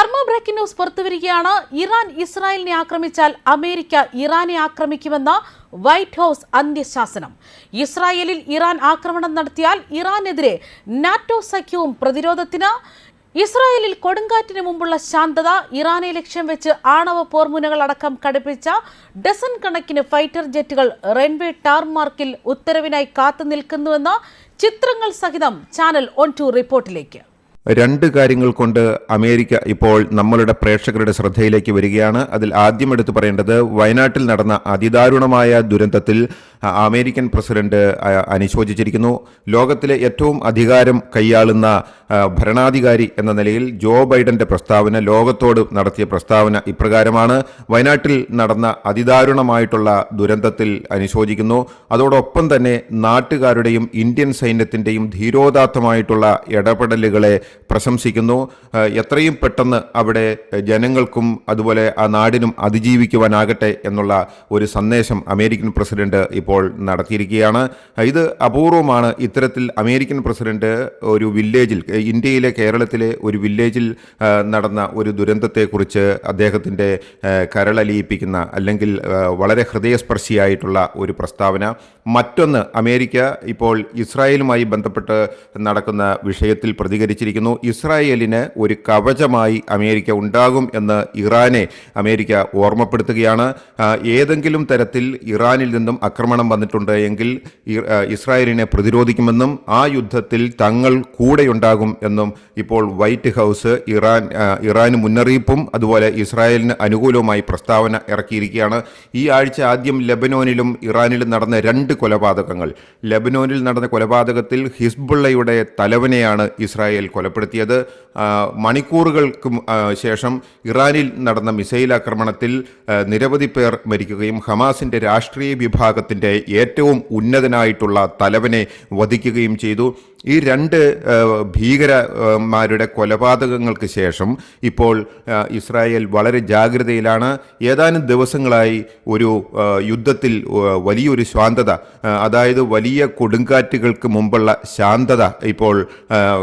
കർമ്മ breaking news പുറത്തുവരികയാണ്. Iran ഇസ്രായേലിനെ ആക്രമിച്ചാൽ America ഇറാനെ ആക്രമിക്കുമെന്ന വൈറ്റ് ഹൗസ് അന്ത്യശാസനം. ഇസ്രായേലിൽ ഇറാൻ ആക്രമണം നടത്തിയാൽ ഇറാനെതിരെ നാറ്റോ സഖ്യവും പ്രതിരോധത്തിന് ഇസ്രായേലിൽ കൊടുങ്കാറ്റിന് മുമ്പുള്ള ശാന്തത ഇറാനെ ലക്ഷ്യം വെച്ച് ആണവ പോർമുനകൾ അടക്കം കടുപ്പിച്ച ഡസൻ കണക്കിന് ഫൈറ്റർ ജെറ്റുകൾ റെയിൽവേ ടാർമാർക്കിൽ ഉത്തരവിനായി കാത്തു നിൽക്കുന്നുവെന്ന ചിത്രങ്ങൾ സഹിതം ചാനൽ ഓൺ ടു റിപ്പോർട്ടിലേക്ക്. രണ്ട് കാര്യങ്ങൾ കൊണ്ട് അമേരിക്ക ഇപ്പോൾ നമ്മളുടെ പ്രേക്ഷകരുടെ ശ്രദ്ധയിലേക്ക് വരികയാണ്. അതിൽ ആദ്യം എടുത്തു പറയേണ്ടത് വയനാട്ടിൽ നടന്ന അതിദാരുണമായ ദുരന്തത്തിൽ അമേരിക്കൻ പ്രസിഡന്റ് അനുശോചിച്ചിരിക്കുന്നു. ലോകത്തിലെ ഏറ്റവും അധികാരം കൈയാളുന്ന ഭരണാധികാരി എന്ന നിലയിൽ ജോ ബൈഡന്റെ പ്രസ്താവന ലോകത്തോട് നടത്തിയ പ്രസ്താവന ഇപ്രകാരമാണ്. വയനാട്ടിൽ നടന്ന അതിദാരുണമായിട്ടുള്ള ദുരന്തത്തിൽ അനുശോചിക്കുന്നു. അതോടൊപ്പം തന്നെ നാട്ടുകാരുടെയും ഇന്ത്യൻ സൈന്യത്തിന്റെയും ധീരോദാത്തമായിട്ടുള്ള ഇടപെടലുകളെ പ്രശംസിക്കുന്നു. എത്രയും പെട്ടെന്ന് അവിടെ ജനങ്ങൾക്കും അതുപോലെ ആ നാടിനും അതിജീവിക്കുവാനാകട്ടെ എന്നുള്ള ഒരു സന്ദേശം അമേരിക്കൻ പ്രസിഡന്റ് ഇപ്പോൾ നടത്തിയിരിക്കുകയാണ്. ഇത് അപൂർവമാണ്. ഇത്തരത്തിൽ അമേരിക്കൻ പ്രസിഡന്റ് ഒരു വില്ലേജിൽ ഇന്ത്യയിലെ കേരളത്തിലെ ഒരു വില്ലേജിൽ നടന്ന ഒരു ദുരന്തത്തെക്കുറിച്ച് അദ്ദേഹത്തിന്റെ കരളലിയിപ്പിക്കുന്ന അല്ലെങ്കിൽ വളരെ ഹൃദയസ്പർശിയായിട്ടുള്ള ഒരു പ്രസ്താവന. മറ്റൊന്ന് അമേരിക്ക ഇപ്പോൾ ഇസ്രായേലുമായി ബന്ധപ്പെട്ട് നടക്കുന്ന വിഷയത്തിൽ പ്രതികരിച്ചിരിക്കുന്നു. ഇസ്രായേലിന് ഒരു കവചമായി അമേരിക്ക ഉണ്ടാകും എന്ന് ഇറാനെ അമേരിക്ക ഓർമ്മപ്പെടുത്തുകയാണ്. ഏതെങ്കിലും തരത്തിൽ ഇറാനിൽ നിന്നും ആക്രമണം വന്നിട്ടുണ്ട് എങ്കിൽ ഇസ്രായേലിനെ പ്രതിരോധിക്കുമെന്നും ആ യുദ്ധത്തിൽ തങ്ങൾ കൂടെയുണ്ടാകും എന്നും ഇപ്പോൾ വൈറ്റ് ഹൗസ് ഇറാൻ ഇറാന് മുന്നറിയിപ്പും അതുപോലെ ഇസ്രായേലിന് അനുകൂലവുമായി പ്രസ്താവന ഇറക്കിയിരിക്കുകയാണ്. ഈ ആഴ്ച ആദ്യം ലെബനോനിലും ഇറാനിലും നടന്ന രണ്ട് കൊലപാതകങ്ങൾ. ലെബനോനിൽ നടന്ന കൊലപാതകത്തിൽ ഹിസ്ബുള്ളയുടെ തലവനെയാണ് ഇസ്രായേൽ കൊലപ്പെടുത്തിയത്. മണിക്കൂറുകൾക്ക് ശേഷം ഇറാനിൽ നടന്ന മിസൈൽ ആക്രമണത്തിൽ നിരവധി പേർ മരിക്കുകയും ഹമാസിന്റെ രാഷ്ട്രീയ ഏറ്റവും ഉന്നതനായിട്ടുള്ള തലവനെ വധിക്കുകയും ചെയ്തു. ഈ രണ്ട് ഭീകരമാരുടെ കൊലപാതകങ്ങൾക്ക് ശേഷം ഇപ്പോൾ ഇസ്രായേൽ വളരെ ജാഗ്രതയിലാണ്. ഏതാനും ദിവസങ്ങളായി ഒരു യുദ്ധത്തിൽ വലിയൊരു ശാന്തത അതായത് വലിയ കൊടുങ്കാറ്റുകൾക്ക് മുമ്പുള്ള ശാന്തത ഇപ്പോൾ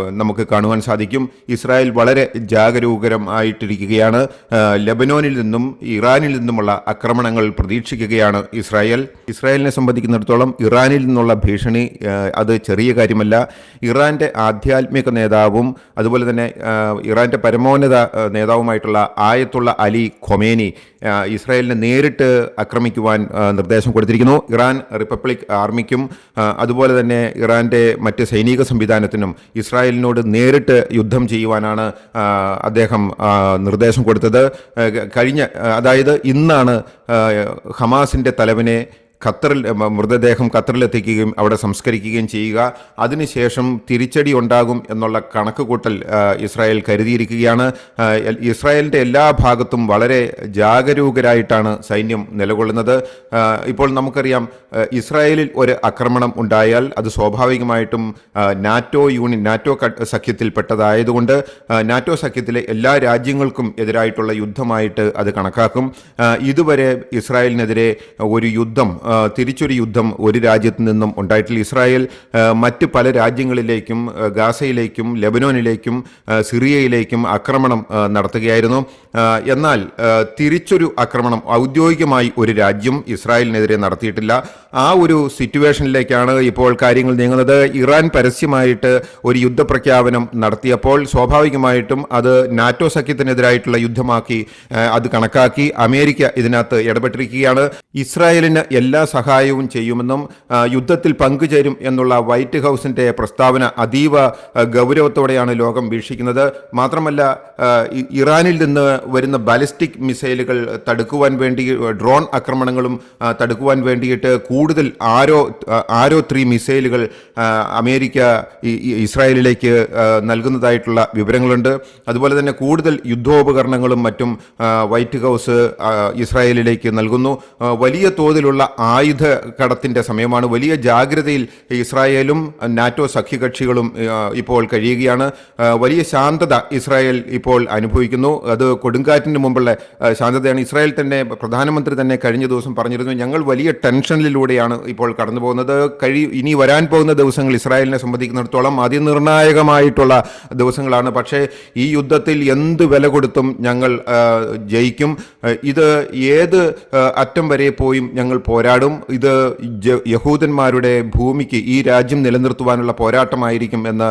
നമുക്ക് കാണുവാൻ സാധിക്കും. ഇസ്രായേൽ വളരെ ജാഗരൂകരമായിട്ടിരിക്കുകയാണ് ലെബനോനിൽ നിന്നും ഇറാനിൽ നിന്നുമുള്ള ആക്രമണങ്ങൾ പ്രതീക്ഷിക്കുകയാണ് ഇസ്രായേൽ. ഇസ്രായേലിനെ സംബന്ധിക്കുന്നിടത്തോളം ഇറാനിൽ നിന്നുള്ള ഭീഷണി അത് ചെറിയ കാര്യമല്ല. ഇറാന്റെ ആധ്യാത്മിക നേതാവും അതുപോലെ തന്നെ ഇറാന്റെ പരമോന്നത നേതാവുമായിട്ടുള്ള ആയത്തുള്ള അലി ഖൊമേനി ഇസ്രായേലിനെ നേരിട്ട് ആക്രമിക്കുവാൻ നിർദ്ദേശം കൊടുത്തിരിക്കുന്നു. ഇറാൻ റിപ്പബ്ലിക് ആർമിക്കും അതുപോലെ തന്നെ ഇറാന്റെ മറ്റ് സൈനിക സംവിധാനത്തിനും ഇസ്രായേലിനോട് നേരിട്ട് യുദ്ധം ചെയ്യുവാനാണ് അദ്ദേഹം നിർദ്ദേശം കൊടുത്തത്. കഴിഞ്ഞ അതായത് ഇന്നാണ് ഹമാസിന്റെ തലവനെ ഖത്തറിൽ മൃതദേഹം ഖത്തറിലെത്തിക്കുകയും അവിടെ സംസ്കരിക്കുകയും ചെയ്യുക. അതിനുശേഷം തിരിച്ചടി ഉണ്ടാകും എന്നുള്ള കണക്കുകൂട്ടൽ കൂട്ടൽ ഇസ്രായേൽ കരുതിയിരിക്കുകയാണ്. ഇസ്രായേലിന്റെ എല്ലാ ഭാഗത്തും വളരെ ജാഗരൂകരായിട്ടാണ് സൈന്യം നിലകൊള്ളുന്നത്. ഇപ്പോൾ നമുക്കറിയാം ഇസ്രായേലിൽ ഒരു ആക്രമണം ഉണ്ടായാൽ അത് സ്വാഭാവികമായിട്ടും നാറ്റോ യൂണിയൻ നാറ്റോ സഖ്യത്തിൽപ്പെട്ടതായതുകൊണ്ട് നാറ്റോ സഖ്യത്തിലെ എല്ലാ രാജ്യങ്ങൾക്കും എതിരായിട്ടുള്ള യുദ്ധമായിട്ട് അത് കണക്കാക്കും. ഇതുവരെ ഇസ്രായേലിനെതിരെ ഒരു യുദ്ധം തിരിച്ചൊരു യുദ്ധം ഒരു രാജ്യത്തു നിന്നും ഉണ്ടായിട്ടില്ല. ഇസ്രായേൽ മറ്റ് പല രാജ്യങ്ങളിലേക്കും ഗാസയിലേക്കും ലെബനോനിലേക്കും സിറിയയിലേക്കും ആക്രമണം നടത്തുകയായിരുന്നു. എന്നാൽ തിരിച്ചൊരു ആക്രമണം ഔദ്യോഗികമായി ഒരു രാജ്യം ഇസ്രായേലിനെതിരെ നടത്തിയിട്ടില്ല. ആ ഒരു സിറ്റുവേഷനിലേക്കാണ് ഇപ്പോൾ കാര്യങ്ങൾ നീങ്ങുന്നത്. ഇറാൻ പരസ്യമായിട്ട് ഒരു യുദ്ധപ്രഖ്യാപനം നടത്തിയപ്പോൾ സ്വാഭാവികമായിട്ടും അത് നാറ്റോ സഖ്യത്തിനെതിരായിട്ടുള്ള യുദ്ധമാക്കി അത് കണക്കാക്കി അമേരിക്ക ഇതിനകത്ത് ഇടപെട്ടിരിക്കുകയാണ്. ഇസ്രായേലിന് എല്ലാ സഹായവും ചെയ്യുമെന്നും യുദ്ധത്തിൽ പങ്കുചേരും എന്നുള്ള വൈറ്റ് ഹൗസിന്റെ പ്രസ്താവന അതീവ ഗൗരവത്തോടെയാണ് ലോകം വീക്ഷിക്കുന്നത്. മാത്രമല്ല ഇറാനിൽ നിന്ന് വരുന്ന ബാലിസ്റ്റിക് മിസൈലുകൾ തടുക്കുവാൻ വേണ്ടി ഡ്രോൺ ആക്രമണങ്ങളും തടുക്കുവാൻ വേണ്ടിയിട്ട് കൂടുതൽ ആരോ ആരോ ത്രീ മിസൈലുകൾ അമേരിക്ക ഇസ്രായേലിലേക്ക് നൽകുന്നതായിട്ടുള്ള വിവരങ്ങളുണ്ട്. അതുപോലെ തന്നെ കൂടുതൽ യുദ്ധോപകരണങ്ങളും മറ്റും വൈറ്റ് ഹൗസ് ഇസ്രായേലിലേക്ക് നൽകുന്നു. വലിയ തോതിലുള്ള ആയുധ കടത്തിന്റെ സമയമാണ്. വലിയ ജാഗ്രതയിൽ ഇസ്രായേലും നാറ്റോ സഖ്യകക്ഷികളും ഇപ്പോൾ കഴിയുകയാണ്. വലിയ ശാന്തത ഇസ്രായേൽ ഇപ്പോൾ അനുഭവിക്കുന്നു. അത് കൊടുങ്കാറ്റിന് മുമ്പുള്ള ശാന്തതയാണ്. ഇസ്രായേൽ തന്നെ പ്രധാനമന്ത്രി തന്നെ കഴിഞ്ഞ ദിവസം പറഞ്ഞിരുന്നു ഞങ്ങൾ വലിയ ടെൻഷനിലൂടെയാണ് ഇപ്പോൾ കടന്നു പോകുന്നത് കഴി ഇനി വരാൻ പോകുന്ന ദിവസങ്ങൾ ഇസ്രായേലിനെ സംബന്ധിക്കുന്നിടത്തോളം അതിനിർണായകമായിട്ടുള്ള ദിവസങ്ങളാണ്. പക്ഷേ ഈ യുദ്ധത്തിൽ എന്ത് വില കൊടുത്തും ഞങ്ങൾ ജയിക്കും. ഇത് ഏത് അറ്റം വരെ പോയും ഞങ്ങൾ പോരാടും ഇത് യഹൂദന്മാരുടെ ഭൂമിക്ക് ഈ രാജ്യം നിലനിർത്തുവാനുള്ള പോരാട്ടമായിരിക്കും എന്ന്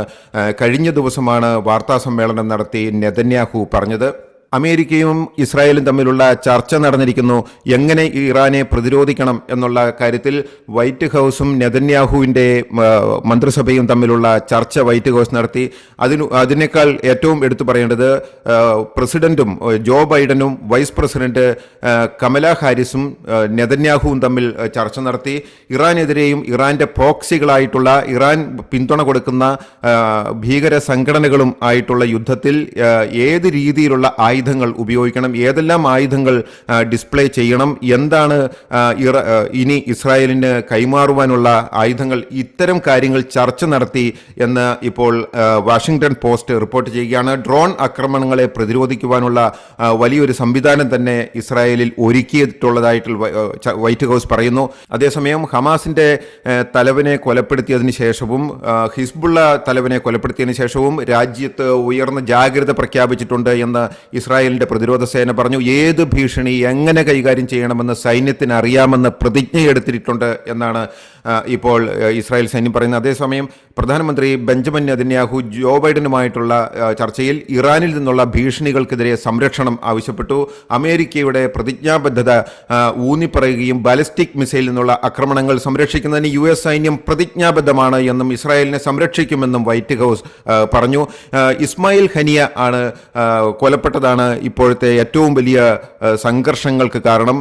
കഴിഞ്ഞ ദിവസമാണ് വാർത്താ സമ്മേളനം നടത്തി നെതന്യാഹു പറഞ്ഞത്. അമേരിക്കയും ഇസ്രായേലും തമ്മിലുള്ള ചർച്ച നടന്നിരിക്കുന്നു. എങ്ങനെ ഇറാനെ പ്രതിരോധിക്കണം എന്നുള്ള കാര്യത്തിൽ വൈറ്റ് ഹൗസും നെതന്യാഹുവിന്റെ മന്ത്രിസഭയും തമ്മിലുള്ള ചർച്ച വൈറ്റ് ഹൗസ് നടത്തി. അതിനു അതിനേക്കാൾ ഏറ്റവും എടുത്തു പറയേണ്ടത് പ്രസിഡന്റും ജോ ബൈഡനും വൈസ് പ്രസിഡന്റ് കമല ഹാരിസും നെതന്യാഹുവും തമ്മിൽ ചർച്ച നടത്തി. ഇറാനെതിരെയും ഇറാന്റെ പ്രോക്സികളായിട്ടുള്ള ഇറാൻ പിന്തുണ കൊടുക്കുന്ന ഭീകര സംഘടനകളും ആയിട്ടുള്ള യുദ്ധത്തിൽ ഏത് രീതിയിലുള്ള ആയുധങ്ങൾ ഉപയോഗിക്കണം. ഏതെല്ലാം ആയുധങ്ങൾ ഡിസ്പ്ലേ ചെയ്യണം? എന്താണ് ഇനി ഇസ്രായേലിന് കൈമാറുവാനുള്ള ആയുധങ്ങൾ? ഇത്തരം കാര്യങ്ങൾ ചർച്ച നടത്തി എന്ന് ഇപ്പോൾ വാഷിങ്ടൺ പോസ്റ്റ് റിപ്പോർട്ട് ചെയ്യുകയാണ്. ഡ്രോൺ ആക്രമണങ്ങളെ പ്രതിരോധിക്കുവാനുള്ള വലിയൊരു സംവിധാനം തന്നെ ഇസ്രായേലിൽ ഒരുക്കിയിട്ടുള്ളതായിട്ട് വൈറ്റ് ഹൗസ് പറയുന്നു. അതേസമയം ഹമാസിന്റെ തലവനെ കൊലപ്പെടുത്തിയതിനു ശേഷവും ഹിസ്ബുള്ള തലവനെ കൊലപ്പെടുത്തിയതിനു ശേഷവും രാജ്യത്ത് ഉയർന്ന ജാഗ്രത പ്രഖ്യാപിച്ചിട്ടുണ്ട് എന്ന് ഇസ്രായേലിന്റെ പ്രതിരോധ സേന പറഞ്ഞു ഏത് ഭീഷണി എങ്ങനെ കൈകാര്യം ചെയ്യണമെന്ന് സൈന്യത്തിന് അറിയാമെന്ന് പ്രതിജ്ഞയെടുത്തിട്ടുണ്ട് എന്നാണ് ഇപ്പോൾ ഇസ്രായേൽ സൈന്യം പറയുന്നത്. അതേസമയം പ്രധാനമന്ത്രി ബെഞ്ചമിൻ നെതന്യാഹു ജോ ബൈഡനുമായിട്ടുള്ള ചർച്ചയിൽ ഇറാനിൽ നിന്നുള്ള ഭീഷണികൾക്കെതിരെ സംരക്ഷണം ആവശ്യപ്പെട്ടു. അമേരിക്കയുടെ പ്രതിജ്ഞാബദ്ധത ഊന്നിപ്പറയുകയും ബാലിസ്റ്റിക് മിസൈലിൽ നിന്നുള്ള ആക്രമണങ്ങൾ സംരക്ഷിക്കുന്നതിന് യു എസ് സൈന്യം പ്രതിജ്ഞാബദ്ധമാണ് എന്നും ഇസ്രായേലിനെ സംരക്ഷിക്കുമെന്നും വൈറ്റ് ഹൗസ് പറഞ്ഞു. ഇസ്മായിൽ ഹനിയ ആണ് ആ, കൊലപ്പെട്ടതാണ് ഇപ്പോഴത്തെ ഏറ്റവും വലിയ സംഘർഷങ്ങൾക്ക് കാരണം.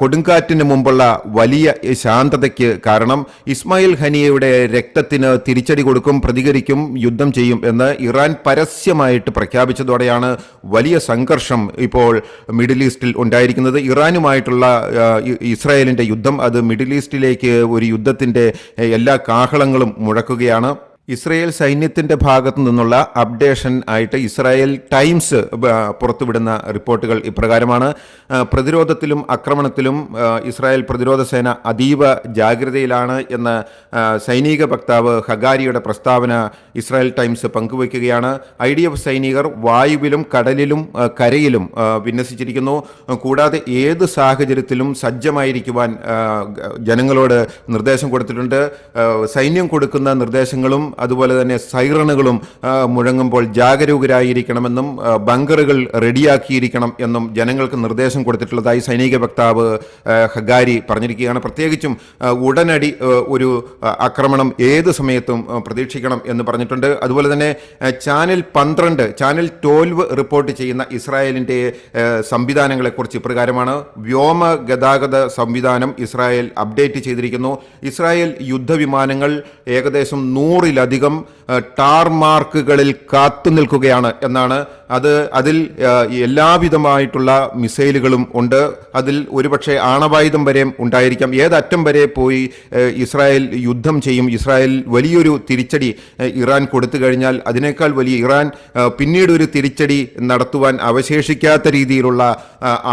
കൊടുങ്കാറ്റിന് മുമ്പുള്ള വലിയ ശാന്തതയ്ക്ക് കാരണം. ഇസ്മായിൽ ഹനിയയുടെ രക്തത്തിന് തിരിച്ചടി കൊടുക്കും പ്രതികരിക്കും യുദ്ധം ചെയ്യും എന്ന് ഇറാൻ പരസ്യമായിട്ട് പ്രഖ്യാപിച്ചതോടെയാണ് വലിയ സംഘർഷം ഇപ്പോൾ മിഡിൽ ഈസ്റ്റിൽ ഉണ്ടായിരിക്കുന്നത്. ഇറാനുമായിട്ടുള്ള ഇസ്രായേലിന്റെ യുദ്ധം അത് മിഡിൽ ഈസ്റ്റിലേക്ക് ഒരു യുദ്ധത്തിന്റെ എല്ലാ കാഹളങ്ങളും മുഴക്കുകയാണ്. ഇസ്രയേൽ സൈന്യത്തിന്റെ ഭാഗത്തു നിന്നുള്ള അപ്ഡേഷൻ ആയിട്ട് ഇസ്രായേൽ ടൈംസ് പുറത്തുവിടുന്ന റിപ്പോർട്ടുകൾ ഇപ്രകാരമാണ്. പ്രതിരോധത്തിലും ആക്രമണത്തിലും ഇസ്രായേൽ പ്രതിരോധ സേന അതീവ ജാഗ്രതയിലാണ് എന്ന് സൈനിക വക്താവ് ഹഗാരിയുടെ പ്രസ്താവന ഇസ്രായേൽ ടൈംസ് പങ്കുവയ്ക്കുകയാണ്. ഐ ഡി എഫ് സൈനികർ വായുവിലും കടലിലും കരയിലും വിന്യസിച്ചിരിക്കുന്നു. കൂടാതെ ഏത് സാഹചര്യത്തിലും സജ്ജമായിരിക്കുവാൻ ജനങ്ങളോട് നിർദ്ദേശം കൊടുത്തിട്ടുണ്ട്. സൈന്യം കൊടുക്കുന്ന നിർദ്ദേശങ്ങളും അതുപോലെ തന്നെ സൈറണുകളും മുഴങ്ങുമ്പോൾ ജാഗരൂകരായിരിക്കണമെന്നും ബങ്കറുകൾ റെഡിയാക്കിയിരിക്കണം എന്നും ജനങ്ങൾക്ക് നിർദ്ദേശം കൊടുത്തിട്ടുള്ളതായി സൈനിക വക്താവ് ഹഗാരി പറഞ്ഞിരിക്കുകയാണ്. പ്രത്യേകിച്ചും ഉടനടി ഒരു ആക്രമണം ഏത് സമയത്തും പ്രതീക്ഷിക്കണം എന്ന് പറഞ്ഞിട്ടുണ്ട്. അതുപോലെ തന്നെ ചാനൽ പന്ത്രണ്ട് ചാനൽ ട്വൽവ് റിപ്പോർട്ട് ചെയ്യുന്ന ഇസ്രായേലിന്റെ സംവിധാനങ്ങളെക്കുറിച്ച് ഇപ്രകാരമാണ്. വ്യോമ ഗതാഗത സംവിധാനം ഇസ്രായേൽ അപ്ഡേറ്റ് ചെയ്തിരിക്കുന്നു. ഇസ്രായേൽ യുദ്ധവിമാനങ്ങൾ ഏകദേശം നൂറിലധികം ആ, ടാർ മാർക്കുകളിൽ കാത്തു നിൽക്കുകയാണ് എന്നാണ്. അത് അതിൽ എല്ലാവിധമായിട്ടുള്ള മിസൈലുകളും ഉണ്ട്. അതിൽ ഒരുപക്ഷെ ആണവായുധം വരെ ഉണ്ടായിരിക്കാം. ഏതറ്റം വരെ പോയി ഇസ്രായേൽ യുദ്ധം ചെയ്യും? ഇസ്രായേൽ വലിയൊരു തിരിച്ചടി ഇറാൻ കൊടുത്തു കഴിഞ്ഞാൽ അതിനേക്കാൾ വലിയ ഇറാൻ പിന്നീട് ഒരു തിരിച്ചടി നടത്തുവാൻ അവശേഷിക്കാത്ത രീതിയിലുള്ള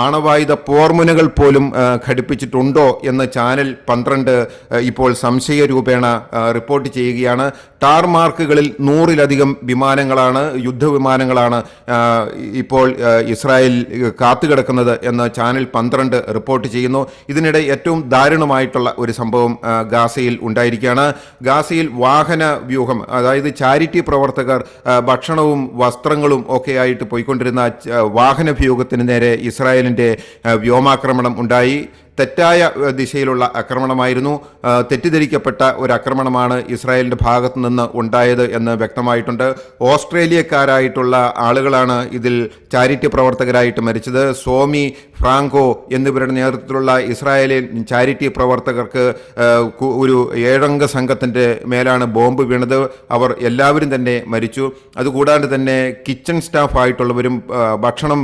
ആണവായുധ പോർമുനകൾ പോലും ഘടിപ്പിച്ചിട്ടുണ്ടോ എന്ന് ചാനൽ പന്ത്രണ്ട് ഇപ്പോൾ സംശയ രൂപേണ റിപ്പോർട്ട് ചെയ്യുകയാണ്. ടാർ മാർക്കുകളിൽ നൂറിലധികം വിമാനങ്ങളാണ് യുദ്ധവിമാനങ്ങളാണ് ഇപ്പോൾ ഇസ്രായേൽ കാത്തുകിടക്കുന്നത് എന്ന് ചാനൽ പന്ത്രണ്ട് റിപ്പോർട്ട് ചെയ്യുന്നു. ഇതിനിടെ ഏറ്റവും ദാരുണമായിട്ടുള്ള ഒരു സംഭവം ഗാസയിൽ ഉണ്ടായിരിക്കുകയാണ്. ഗാസയിൽ വാഹന വ്യൂഹം അതായത് ചാരിറ്റി പ്രവർത്തകർ ഭക്ഷണവും വസ്ത്രങ്ങളും ഒക്കെ ആയിട്ട് പോയിക്കൊണ്ടിരുന്ന വാഹന വ്യൂഹത്തിന് നേരെ ഇസ്രായേലിന്റെ വ്യോമാക്രമണം ഉണ്ടായി. തെറ്റായ ദിശയിലുള്ള ആക്രമണമായിരുന്നു. തെറ്റിദ്ധരിക്കപ്പെട്ട ഒരു ആക്രമണമാണ് ഇസ്രായേലിന്റെ ഭാഗത്തു നിന്ന് ഉണ്ടായത് എന്ന് വ്യക്തമായിട്ടുണ്ട്. ഓസ്ട്രേലിയക്കാരായിട്ടുള്ള ആളുകളാണ് ഇതിൽ ചാരിറ്റി പ്രവർത്തകരായിട്ട് മരിച്ചത്. സോമി ഫ്രാങ്കോ എന്നിവരുടെ നേതൃത്വത്തിലുള്ള ഇസ്രായേലിൻ ചാരിറ്റി പ്രവർത്തകർക്ക് ഒരു ഏഴംഗ സംഘത്തിന്റെ മേലാണ് ബോംബ് വീണത്. അവർ എല്ലാവരും തന്നെ മരിച്ചു. അതുകൂടാണ്ട് തന്നെ കിച്ചൺ സ്റ്റാഫ് ആയിട്ടുള്ളവരും ഭക്ഷണം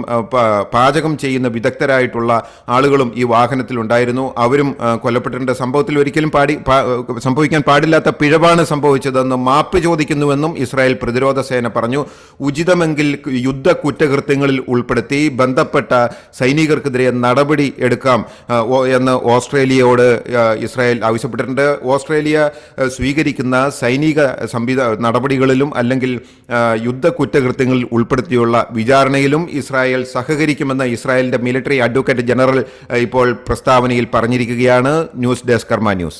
പാചകം ചെയ്യുന്ന വിദഗ്ധരായിട്ടുള്ള ആളുകളും ഈ വാഹനത്തിൽ ഉണ്ടായിരുന്നു. അവരും കൊല്ലപ്പെട്ടിട്ടുണ്ട്. സംഭവത്തിൽ ഒരിക്കലും പാടി സംഭവിക്കാൻ പാടില്ലാത്ത പിഴവാണ് സംഭവിച്ചതെന്നും മാപ്പ് ചോദിക്കുന്നുവെന്നും ഇസ്രായേൽ പ്രതിരോധ സേന പറഞ്ഞു. ഉചിതമെങ്കിൽ യുദ്ധ കുറ്റകൃത്യങ്ങളിൽ ഉൾപ്പെടുത്തി ബന്ധപ്പെട്ട സൈനികർക്കെതിരെ നടപടി എടുക്കാം എന്ന് ഓസ്ട്രേലിയയോട് ഇസ്രായേൽ ആവശ്യപ്പെട്ടിട്ടുണ്ട്. ഓസ്ട്രേലിയ സ്വീകരിക്കുന്ന സൈനിക സംവിധ നടപടികളിലും അല്ലെങ്കിൽ യുദ്ധ കുറ്റകൃത്യങ്ങളിൽ ഉൾപ്പെടുത്തിയുള്ള വിചാരണയിലും ഇസ്രായേൽ സഹകരിക്കുമെന്ന് ഇസ്രായേലിന്റെ മിലിറ്ററി അഡ്വക്കേറ്റ് ജനറൽ ഇപ്പോൾ ഇപ്പോൾ പ്രസ്താവനയിൽ പറഞ്ഞിരിക്കുകയാണ് ന്യൂസ് ഡെസ്ക് കർമ്മ ന്യൂസ്.